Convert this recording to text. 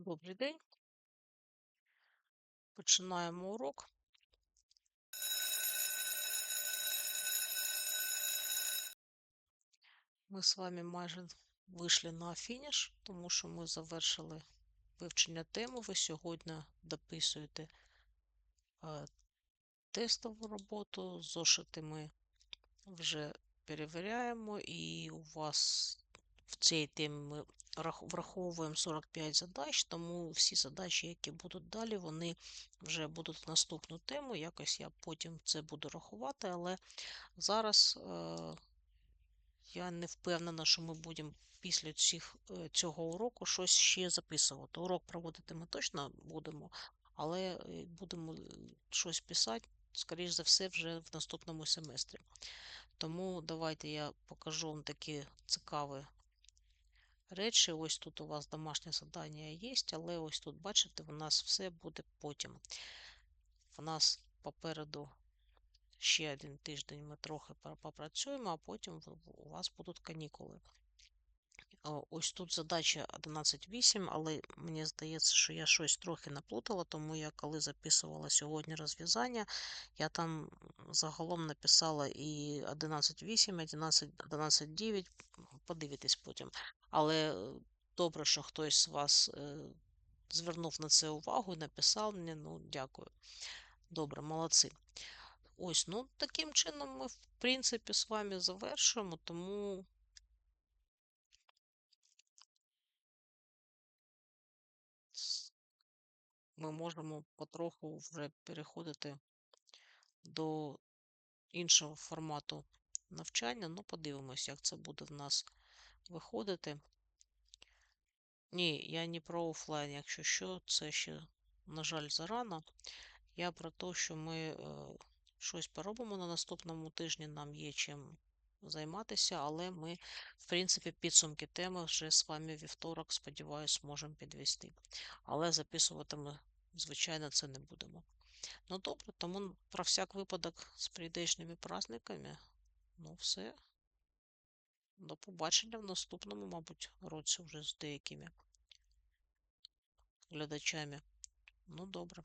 Добрий день. Починаємо урок. Ми з вами майже вийшли на фініш, тому що ми завершили вивчення теми. Ви сьогодні дописуєте е, тестову роботу, зошити ми вже перевіряємо, і у вас в цій темі ми враховуємо 45 задач, тому всі задачі, які будуть далі, вони вже будуть в наступну тему. Якось я потім це буду рахувати, але зараз е, я не впевнена, що ми будемо після цих, е, цього уроку щось ще записувати. Урок проводити ми точно будемо, але е, будемо щось писати, скоріш за все, вже в наступному семестрі. Тому давайте я покажу вам такі цікаві речі. Ось тут у вас домашнє завдання є, але ось тут, бачите, у нас все буде потім. У нас попереду ще один тиждень ми трохи попрацюємо, а потім у вас будуть канікули. Ось тут задача 11.8, але мені здається, що я щось трохи наплутала, тому я коли записувала сьогодні розв'язання, я там загалом написала і 11.8, 11.9, подивитесь потім. Але е, добре, що хтось з вас е, звернув на це увагу і написав мені, ну, дякую. Добре, молодці. Ось, ну, таким чином ми, в принципі, з вами завершуємо, тому ми можемо потроху вже переходити до іншого формату навчання. Ну, подивимось, як це буде в нас виходити. Ні, я не про офлайн, якщо що, це ще, на жаль, зарано. Я про те, що ми е, щось поробимо на наступному тижні, нам є чим займатися, але ми, в принципі, підсумки теми вже з вами вівторок, сподіваюсь, можемо підвести. Але записувати ми, звичайно, це не будемо. Ну добре, тому про всяк випадок з прийдешніми праздниками. Ну, все. До побачення в наступному, мабуть, році вже з деякими глядачами. Ну, добре.